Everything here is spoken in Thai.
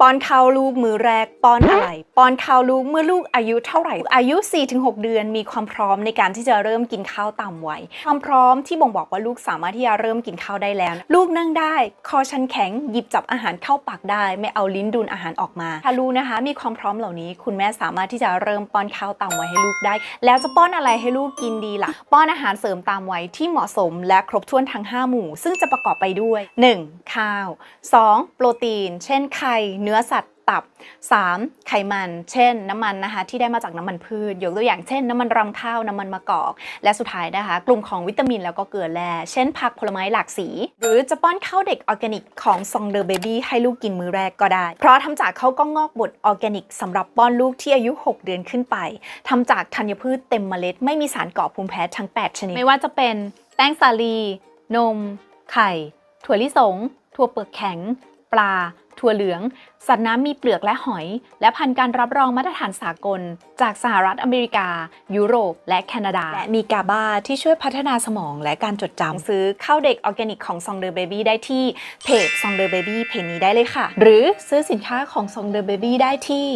ป้อนข้าวลูกมือแรกป้อนอะไร ป้อนข้าวลูกเมื่อลูกอายุเท่าไหร่ อายุ 4-6 เดือนมีความพร้อมในการที่จะเริ่มกินข้าวตามวัยความพร้อมที่บ่งบอกว่าลูกสามารถที่จะเริ่มกินข้าวได้แล้ว ลูกนั่งได้ คอชันแข็งหยิบจับอาหารเข้าปากได้ ไม่เอาลิ้นดูนอาหารออกมาถ้าลูกนะคะ มีความพร้อมเหล่านี้ คุณแม่สามารถที่จะเริ่มป้อนข้าวตามวัยให้ลูกได้ แล้วจะป้อนอะไรให้ลูกกินดีล่ะ ป้อนอาหารเสริมตามวัยที่เหมาะสม และครบถ้วนทั้ง 5 หมู่ ซึ่งจะประกอบไปด้วย 1. ข้าว 2. โปรตีน เช่นไข่เนื้อสัตว์ตับ 3. ไขมัน เช่น น้ำมันนะคะที่ได้มาจากน้ำมันพืช ยกตัวอย่างเช่น น้ำมันรำข้าว น้ำมันมะกอก และสุดท้ายนะคะ กลุ่มของวิตามินแล้วก็เกลือแร่ เช่น ผักผลไม้หลากสี หรือจะป้อนข้าวเด็กออร์แกนิกของซองเดอร์เบบี้ให้ลูกกินมื้อแรกก็ได้ เพราะทำจากข้าวกล้องงอกบดออร์แกนิกสำหรับป้อนลูกที่อายุ 6 เดือนขึ้นไปทำจากธัญพืชเต็มเมล็ด ไม่มีสารก่อภูมิแพ้ทั้ง 8 ชนิด ไม่ว่าจะเป็นแป้งสาลี นม ไข่ ถั่วลิสง ถั่วเปลือกแข็ง ลา ถั่วเหลือง สัตว์น้ำมีเปลือกและหอย และผ่านการรับรองมาตรฐานสากล จากสหรัฐอเมริกา ยุโรป และแคนาดา และมีกาบาที่ช่วยพัฒนาสมองและการจดจำซื้อข้าวเด็กออร์แกนิกของซองเดอร์เบบี้ได้ที่เพจซองเดอร์เบบี้เพจนี้ได้เลยค่ะ หรือซื้อสินค้าของซองเดอร์เบบี้ได้ที่